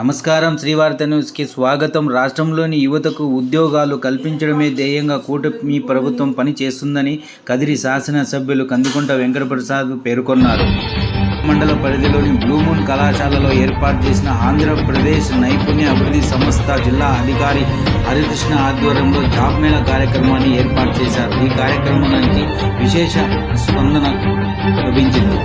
నమస్కారం. శ్రీవార్త న్యూస్కి స్వాగతం. రాష్ట్రంలోని యువతకు ఉద్యోగాలు కల్పించడమే ధ్యేయంగా కూటమి ప్రభుత్వం పని చేస్తుందని కదిరి శాసనసభ్యులు కందుకుంట వెంకటప్రసాద్ పేర్కొన్నారు. మండల పరిధిలోని బ్లూమూన్ కళాశాలలో ఏర్పాటు చేసిన ఆంధ్రప్రదేశ్ నైపుణ్య అభివృద్ధి సంస్థ జిల్లా అధికారి హరికృష్ణ ఆధ్వర్యంలో జాబ్ మేళా కార్యక్రమాన్ని ఏర్పాటు చేశారు. ఈ కార్యక్రమానికి విశేష స్పందన లభించింది.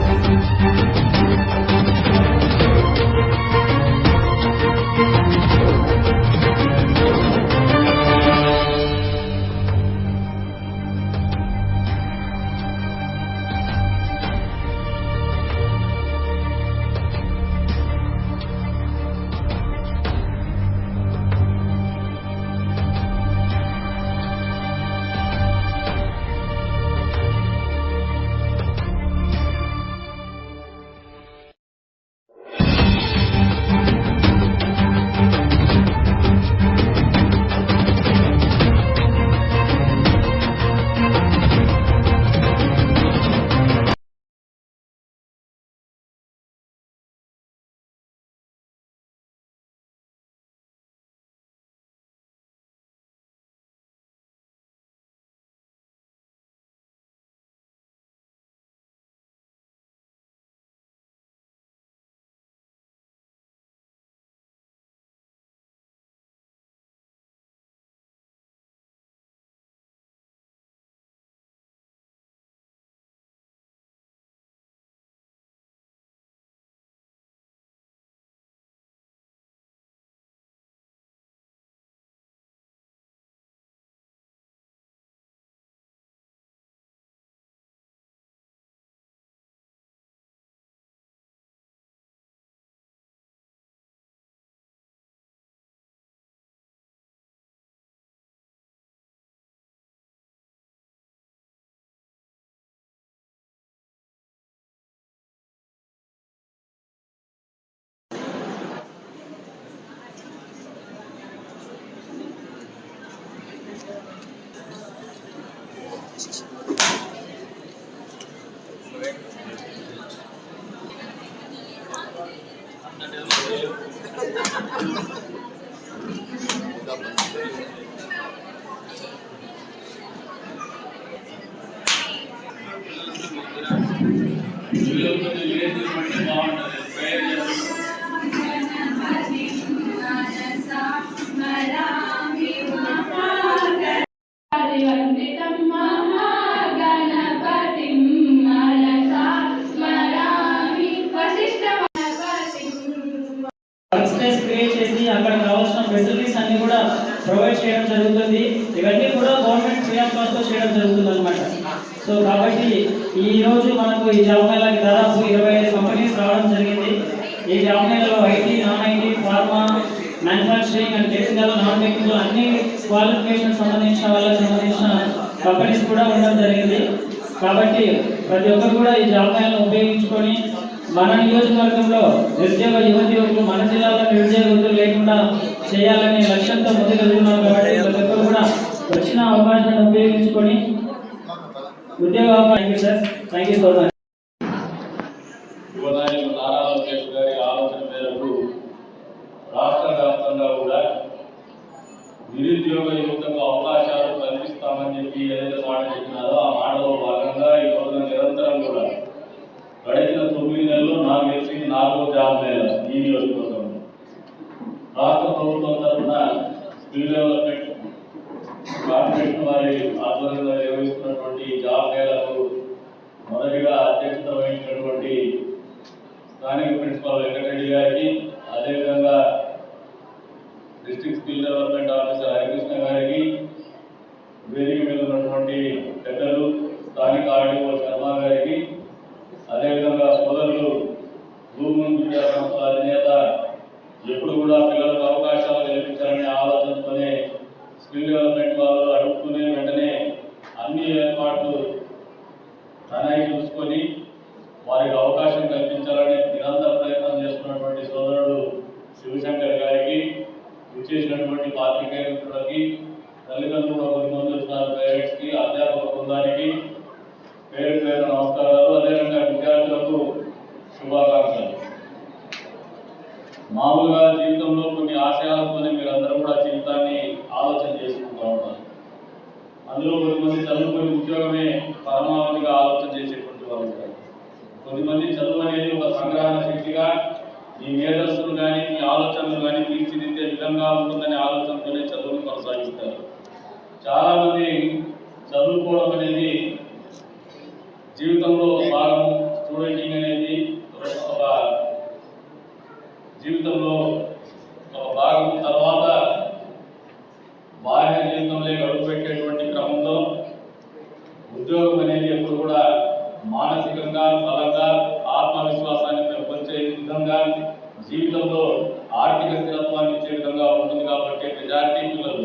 స్పేస్ క్రియేట్ చేసి అక్కడ కావాల్సిన ఫెసిలిటీస్ అన్ని కూడా ప్రొవైడ్ చేయడం జరుగుతుంది. ఇవన్నీ కూడా గవర్నమెంట్ ఫ్రీ ఆఫ్ కాస్ట్తో చేయడం జరుగుతుంది అనమాట సో కాబట్టి ఈ రోజు మనకు ఈ జాబ్ మేళాకి దాదాపు ఇరవై ఐదు కంపెనీస్ రావడం జరిగింది. ఈ job మేళలో IT non IT manufacturing and technical non technical అన్ని క్వాలిఫికేషన్ సంబంధించిన వాళ్ళకి సంబంధించిన కంపెనీస్ కూడా ఉండడం జరిగింది. కాబట్టి ప్రతి ఒక్కరు కూడా ఈ జాబ్ ఉపయోగించుకొని మన నియోజకవర్గంలో నిరుద్యోగ యువతి యువకులు మన జిల్లాలో నిరుద్యోగ యువతులు లేకుండా చేయాలనే లక్ష్యంతో ముందుకు వెళ్తున్నాం కాబట్టి ప్రతి ఒక్కరు కూడా వచ్చిన అవకాశాన్ని ఉపయోగించుకొని ఉద్యోగ అవకాశం. Sir thank you so much యువనాయకులు Nara Lokesh గారి ఆలోచన మేరకు రాష్ట్ర వ్యాప్తంగా కూడా నిరుద్యోగ యువతకు అవకాశాలు కల్పిస్తామని చెప్పి ఏదైతే మాట చెప్పినారో ఆ మాటలో భాగంగా ఈ రోజున నిరంతరం కూడా గడిచిన తొమ్మిది నెలల్లో నాకు తెలిసి ఇది నాలుగో జాబ్ మేళ ఈ నియోజకవర్గంలో రాష్ట్ర ప్రభుత్వం తరఫున స్కిల్ డెవలప్మెంట్ కార్పొరేషన్ వారి ఆధ్వర్యంలో నిర్వహిస్తున్నటువంటి ఈ జాబ్ మేళకు మొదటిగా అధ్యక్షత వహించినటువంటి స్థానిక ప్రిన్సిపల్ వెంకటరెడ్డి గారికి అదేవిధంగా district skill development officer Harikrishna గారికి వేదిక మీద ఉన్నటువంటి పెద్దలు స్థానిక ఆర్డీఓ శర్మ గారికి అదేవిధంగా సోదరులు భూమి విద్యా సంస్థల అధినేత ఎప్పుడు కూడా పిల్లలకు అవకాశాలు కల్పించాలనే ఆలోచనతోనే స్కిల్ డెవలప్మెంట్ వాళ్ళు అడుగుతూనే వెంటనే అన్ని ఏర్పాట్లు తనై చూసుకొని వారికి అవకాశం కల్పించాలని నిరంతర సోదరుడు శివశంకర్ గారికి విచ్చేసినటువంటి పాత్రికేయ మిత్రులకి తల్లిదండ్రులు కొన్ని కొంతమంది వచ్చినారు అధ్యాపక బృందానికి పేరు పేరు నమస్కారాలు. అదేవిధంగా విద్యార్థులకు శుభాకాంక్షలు. మామూలుగా జీవితంలో కొన్ని ఆశయాలతోనే మీరందరూ కూడా జీవితాన్ని ఆలోచన చేసుకుంటూ ఉంటారు. అందులో కొంతమంది చదువుకొని ఉద్యోగమే పరమావధిగా ఆలోచన చేసేటువంటి వాళ్ళు ఉంటారు కొంతమంది చదువు అనేది ఒక సంగ్రహణ శక్తిగా మీ మేధస్సును కానీ మీ ఆలోచనలు కానీ తీర్చిదిద్దే విధంగా ఉంటుందనే ఆలోచనతోనే చదువును కొనసాగిస్తారు. చాలామంది చదువుకోవడం అనేది జీవితంలో భాగము భాగం స్టూడెంటింగ్ అనేది ఒక జీవితంలో ఒక భాగం తర్వాత బాహ్య జీవితంలో గడుపు పెట్టేటువంటి క్రమంలో ఉద్యోగం అనేది ఎప్పుడు కూడా మానసికంగా బలంగా ఆత్మవిశ్వాసాన్ని పెంపొంచే విధంగా జీవితంలో ఆర్థిక స్థిరత్వాన్ని ఇచ్చే విధంగా ఉంటుంది కాబట్టి మెజారిటీ పిల్లలు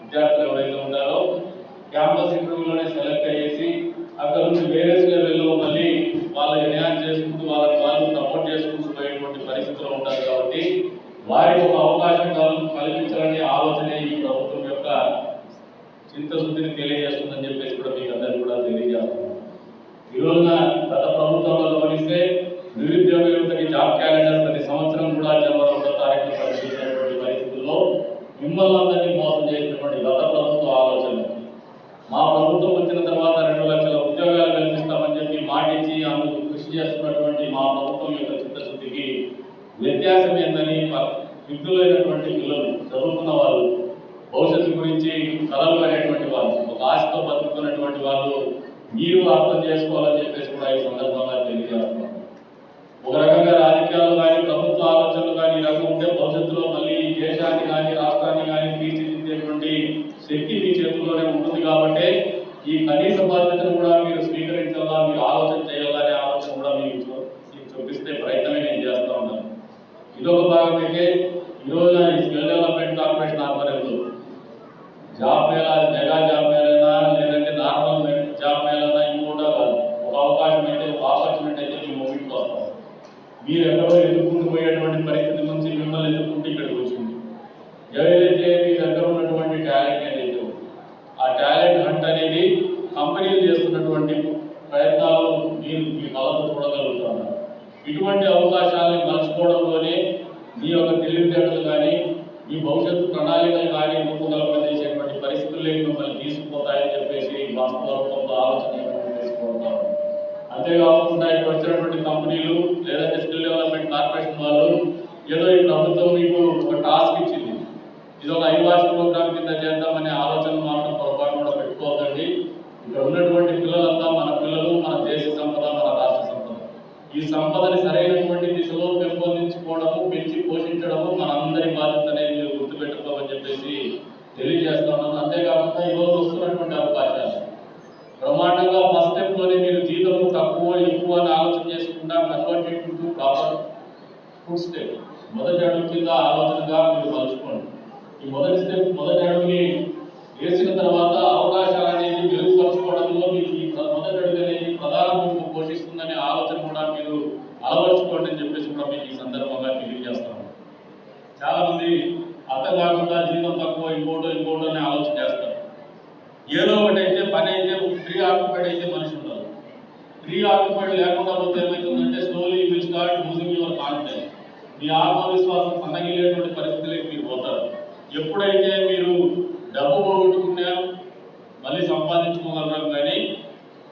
విద్యార్థులు ఎవరైతే ఉంటారో క్యాంపస్ ఇంటర్వ్యూలోనే సెలెక్ట్ అయ్యేసి అక్కడ నుంచి వేరే లెవెల్లో మళ్ళీ వాళ్ళు ఎన్హాన్స్ చేసుకుంటూ వాళ్ళని వాళ్ళు ప్రమోట్ చేసుకుంటూ పోయేటువంటి పరిస్థితులు ఉంటారు కాబట్టి వారికి ఒక అవకాశం కల్- కల్పించాలనే ఆలోచనే ఈ ప్రభుత్వం యొక్క చిత్తశుద్ధిని తెలియజేస్తుందని చెప్పేసి కూడా మీకు అందరికీ కూడా తెలియజేస్తున్నాను ఈ రోజున గత ప్రభుత్వంలో గమనిస్తే నిరుద్యోగ యువతకి జాబ్ క్యాలెండర్ ప్రతి సంవత్సరం కూడా జనవరి ఒకటో తారీఖున పరిశీలించినటువంటి పరిస్థితుల్లో మిమ్మల్ని మోసం చేసినటువంటి గత ప్రభుత్వ ఆలోచన మా ప్రభుత్వం వచ్చిన తర్వాత రెండు లక్షల ఉద్యోగాలు కల్పిస్తామని చెప్పి మాటించి అందుకు కృషి చేస్తున్నటువంటి మా ప్రభుత్వం యొక్క చిత్తశుద్ధికి వ్యత్యాసం ఏందని విద్యులైనటువంటి పిల్లలు చదువుకున్న వాళ్ళు భవిష్యత్తు గురించి కలలు అనేటువంటి వాళ్ళు ఒక ఆశతో బతుకుతున్నటువంటి వాళ్ళు మీరు అర్థం చేసుకోవాలని చెప్పేసి కూడా ఈ సందర్భంగా తెలియజేస్తున్నాం. ఒక రకంగా ఈ కనీస బాధ్యతను కూడా మీరు స్వీకరించాలా? మీరు ఆలోచన చేయాలనే ఆలోచన కూడా మీకు చూ- మీకు చూపిస్తే ప్రయత్నమే నేను చేస్తూ ఉన్నాను. ఇదొక భాగం అయితే ఈ రోజున ఈ స్కిల్ డెవలప్మెంట్ కార్పొరేషన్ ఆధ్వర్యంలో. జాబ్ మేళా మెగా జాబ్ మేళనా లేదంటే నార్మల్ జాబ్ మేళనా ఇవి కూడా కాదు ఒక అవకాశం అయితే ఒక ఆపర్చునిటీ అయితే మీ మూమెంట్కి వస్తాం. మీరు ఎక్కడో ఎదుర్కొంటూ పోయేటువంటి పరిస్థితి నుంచి మిమ్మల్ని ఎదుర్కొంటూ ఇక్కడికి వచ్చింది. ఏదైతే మీ దగ్గర ఉన్నటువంటి టాలెంట్ ఏదైతే ఉందో, ఆ టాలెంట్ హంట్ అనేది కంపెనీలు చేస్తున్నటువంటి ప్రయత్నాలు మీరు మీ కళతో చూడగలుగుతున్నారు. ఇటువంటి అవకాశాలను మలుచుకోవడంలోనే మీ యొక్క తెలివితేటలు కానీ మీ భవిష్యత్తు ప్రణాళికలు కానీ రూపకల్పన చేసేటువంటి పరిస్థితుల్లోకి మిమ్మల్ని తీసుకుపోతాయని చెప్పేసి వాస్తవ రూపంలో ఆలోచన చేసుకుంటాం అంతేకాకుండా ఇక్కడ వచ్చినటువంటి కంపెనీలు లేదంటే స్కిల్ డెవలప్మెంట్ కార్పొరేషన్ వాళ్ళు ఏదో ఈ ప్రభుత్వం మీకు ఒక టాస్క్ ఇచ్చింది. ఇది ఒక ఐవాష్ ప్రోగ్రామ్ కింద చేద్దామనే ఆలోచన మాత్రం పొరపాటు కూడా పెట్టుకోవద్దండి ఇక్కడ ఉన్నటువంటి పిల్లలంతా మన పిల్లలు మన దేశ సంపద మన రాష్ట్ర సంపద. ఈ సంపదని సరైనటువంటి దిశలో పెంపొందించుకోవడము పెంచి పోషించడము మనందరి బాధ్యత అనేది మీరు గుర్తుపెట్టుకోమని చెప్పేసి తెలియజేస్తున్నాను అంతేకాకుండా ఈరోజు వస్తున్నటువంటి అవకాశాలు. బ్రహ్మాండంగా ఫస్ట్ స్టెప్లోనే మీరు జీతం తక్కువ ఎక్కువ అని ఆలోచన చేసుకుంటా converted to proper food step మొదటి అడుగు కింద ఆలోచనగా మీరు మలుచుకోండి. ఈ మొదటి స్టెప్ మొదటి అడుగుని వేసిన తర్వాత అవకాశాలు అలవర్చుకోండి చెప్పేసి కూడా మీకు ఈ సందర్భంగా తెలియజేస్తాను. చాలామంది అర్థం కాకుండా జీతం తక్కువ ఇంకోటో ఇంకోటో అని ఆలోచన చేస్తారు. ఏదో ఒకటి అయితే పని అయితే ఫ్రీ ఆక్యుపైడ్ అయితే మనిషి ఉండదు ఫ్రీ ఆక్యుపైడ్ లేకుండా పోతే ఏమవుతుందంటే slowly will start losing your confidence మీ ఆత్మవిశ్వాసం సన్నగిలేటువంటి పరిస్థితులకు మీరు పోతారు. ఎప్పుడైతే మీరు డబ్బు పోగొట్టుకున్నా మళ్ళీ సంపాదించుకోగలరు కానీ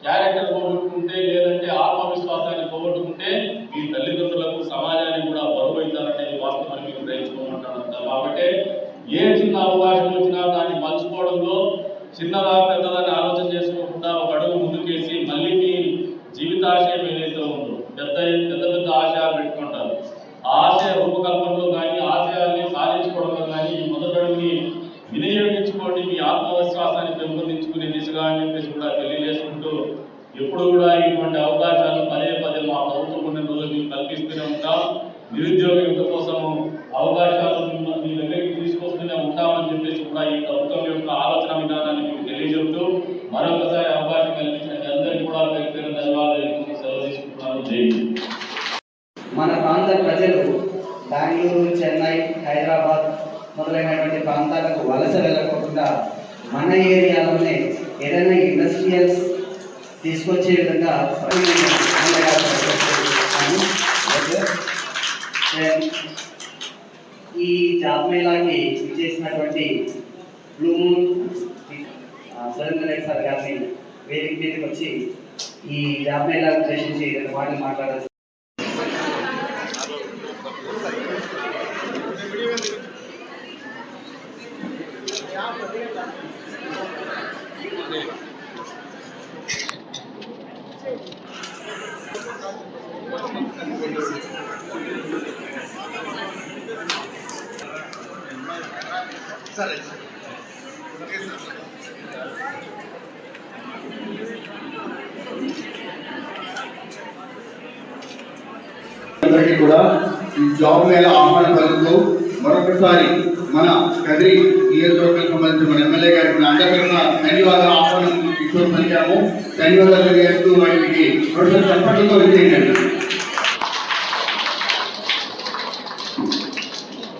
క్యారెక్టర్ పోగొట్టుకుంటే లేదా ఆత్మవిశ్వాసాన్ని పోగొట్టుకుంటే మీ తల్లిదండ్రులకు సమాజానికి కూడా బరువు అవుతారనేది వాస్తవాన్ని మీరు గ్రహించుకోమంటాను కాబట్టి ఏ చిన్న అవకాశం వచ్చినా దాన్ని మలుచుకోవడంలో చిన్నదా పెద్దదని ఆలోచన చేసుకోకుండా ఒక అడుగు ముందుకేసి మళ్ళీ మీ జీవితాశయం ఏదైతే ఉందో పెద్ద పెద్ద పెద్ద ఆశయాలు పెట్టుకుంటారు ఆ ఆశయ రూపకల్పనలో కానీ ఆశయాల్ని సాధించుకోవడంలో కానీ ఈ మొదటి అడుగుని వినియోగించుకోండి మీ ఆత్మవిశ్వాసాన్ని పెంపొందించుకునే దిశగా అని చెప్పేసి కూడా తెలియజేసుకుంటూ ఎప్పుడు కూడా ఇటువంటి అవకాశాలు పదే పదే మా ప్రభుత్వం కొన్ని రోజులు మీకు కల్పిస్తూనే ఉంటాం. నిరుద్యోగ యుక్త కోసం అవకాశాలు మిమ్మల్ని మీ దగ్గరికి తీసుకొస్తూనే ఉంటామని చెప్పేసి కూడా ఈ ప్రభుత్వం యొక్క ఆలోచన విధానాన్ని మీకు తెలియజెప్తూ మరొకసారి అవకాశం కల్పించిన అందరికీ కూడా పేరు ధన్యవాదాలు సెలవు తీసుకుంటున్నాను. జై మన ప్రాంత ప్రజలు బెంగళూరు చెన్నై హైదరాబాద్ మొదలైనటువంటి ప్రాంతాలకు వలస వెళ్ళకుండా మన ఏరియాలోనే ఏదైనా ఇండస్ట్రియల్స్ తీసుకొచ్చే విధంగా ఈ జాబ్ మేళాకి చేసినటువంటి బ్లూమూన్ సురేంద్ర సార్ గారిని వేదిక మీదకి వచ్చి ఈ జాబ్ మేళా ఉద్దేశించి రెండు మాటలు మాట్లాడారు అందరికీ కూడా ఈ జాబ్ మేళ ఆహ్వానం పలుకుతూ మరొకసారి మన కదిరి నియోజకవర్గానికి సంబంధించిన మన ఎమ్మెల్యే గారికి అందరికీ ధన్యవాదాలు ఆహ్వానం తీసుకొని పలికాము ధన్యవాదాలు తెలియజేస్తూ వాటికి రెండు చప్పట్లతో విజయండి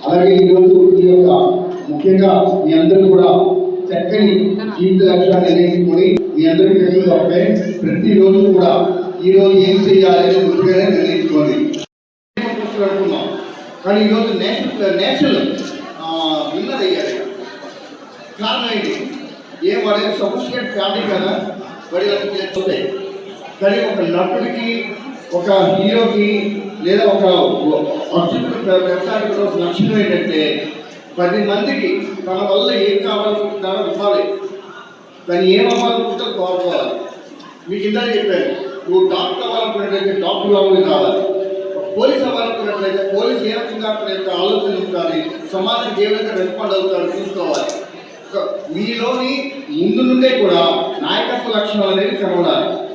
అలాగే ఈరోజు ఈ యొక్క ముఖ్యంగా మీ అందరూ కూడా చక్కని జీవిత లక్ష్యాన్ని నిర్ణయించుకొని మీ అందరికీ తెలియదు ఒకటే ప్రతిరోజు కూడా ఈ రోజు ఏం చేయాలి ముందుగానే నిర్ణయించుకోండి. కానీ ఈరోజు నేషనల్ నేషనల్ కారణం ఏంటి? ఏం వాడే సఫిషియెంట్ ఫ్యామిలీ కదా వాడి వస్తాయి కానీ ఒక నటుడికి ఒక హీరోకి లేదా ఒక అత్యుత్తమ వ్యవసాయంలో లక్ష్యం ఏంటంటే పది మందికి తన వల్ల ఏం కావాలనుకుంటున్నారో ఇవ్వాలి కానీ ఏం అవ్వాలనుకుంటారో కోరుకోవాలి. మీకు ఇందాక చెప్పాను నువ్వు డాక్టర్ అవ్వాలనుకున్నట్లయితే డాక్టర్ అవ్వాలి కావాలి. పోలీస్ అవ్వాలనుకున్నట్లయితే పోలీస్ ఏ రకంగా అతని యొక్క ఆలోచన ఉండాలి? సమాజానికి ఏ విధంగా రెస్పాండ్ అవుతారో చూసుకోవాలి. మీలోని ముందు నుండే కూడా నాయకత్వ లక్షణాలు అనేవి కనబడాలి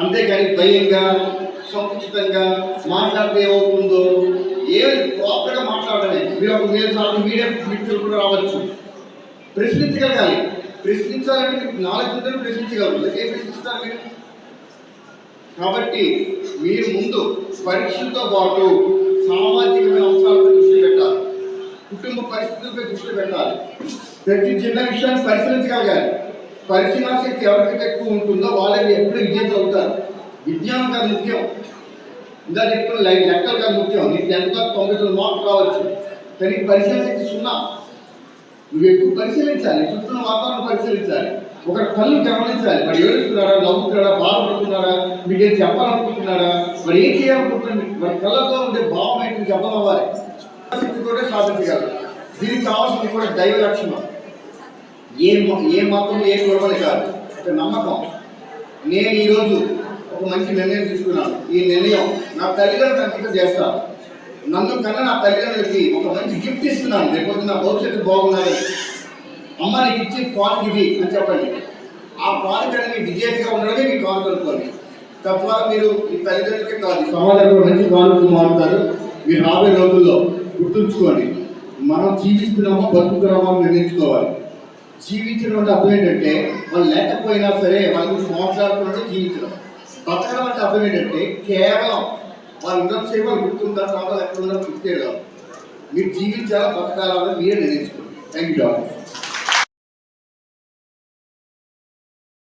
అంతేకాని భయంగా సంకుచితంగా మాట్లాడితే ఏమవుతుందో ఏది ప్రాపర్గా మాట్లాడమే మీరు ఒక మీరు చాలా మీడియా మిత్రులు కూడా రావచ్చు. ప్రశ్నించగలగాలి. ప్రశ్నించాలంటే మీకు నాలుగు ఉంటే ప్రశ్నించగలరు. ఏం ప్రశ్నిస్తారు మీరు? కాబట్టి మీరు ముందు పరీక్షలతో పాటు సామాజికమైన అంశాలపై దృష్టి పెట్టాలి. కుటుంబ పరిస్థితులపై దృష్టి పెట్టాలి. ప్రతి చిన్న విషయాన్ని పరిశీలించగలగాలి. పరిశీలన శక్తి ఎవరికైతే ఎక్కువ ఉంటుందో వాళ్ళకి ఎప్పుడు విజేతలు అవుతారు విజ్ఞానం కాదు ముఖ్యం. ఇంకా చెప్తున్న లై- లెక్కలు కాదు ముఖ్యం. నీకు టెన్త్ క్లాస్ తొంభై తొమ్మిది మార్కులు రావచ్చు. కానీ పరిశీలన శక్తి సున్నా. నువ్వు ఎక్కువ పరిశీలించాలి. చుట్టూ వాతావరణం పరిశీలించాలి. ఒక పనులు గమనించాలి. మరి ఏడుస్తున్నారా నవ్వుతున్నాడా? బాధపడుతున్నాడా? మీకు ఏం చెప్పాలనుకుంటున్నాడా? మరి ఏం చేయాలనుకుంటున్నారు మరి కళ్ళతో ఉండే భావం ఏంటి మీకు అర్థం అవ్వాలి శక్తితోనే సాధించగలరు. దీనికి కావాల్సింది కూడా దైవ లక్షణం. ఏ ఏ మాత్రం ఏ గొడవలు కాదు. ఒక నమ్మకం. నేను ఈరోజు ఒక మంచి నిర్ణయం తీసుకున్నాను. ఈ నిర్ణయం నా తల్లిదండ్రులు అంకితం చేస్తాను నన్ను కన్నా నా తల్లిదండ్రులకి ఒక మంచి గిఫ్ట్ ఇస్తున్నాను. రేపు నా భవిష్యత్తు బాగున్నది అమ్మ నీకు ఇచ్చే పాలకి ఇది అని చెప్పండి. ఆ పాలకి అనేది విజేతగా ఉండడమే మీ కాను కనుక్కోండి. తద్వారా మీరు మీ తల్లిదండ్రులకే కాదు సమాజంలో మంచి కానుకలు మారుతారు. మీరు రాబోయే రోజుల్లో గుర్తుంచుకోండి. మనం జీవిస్తున్నామో బతుకుతున్నామో నిర్ణయించుకోవాలి. జీవించడం అంటే అర్థం ఏంటంటే వాళ్ళు లేకపోయినా సరే వాళ్ళ గురించి మాట్లాడుకుంటే జీవించడం బతకడం అంటే అర్థం ఏంటంటే కేవలం వాళ్ళు ఉన్నంతసేపు వాళ్ళు గుర్తుంటారు తర్వాత ఎక్కడ ఉన్నారో గుర్తే మీరు జీవించాలా బతకాలా మీరే నిర్ణయించుకోండి. Thank you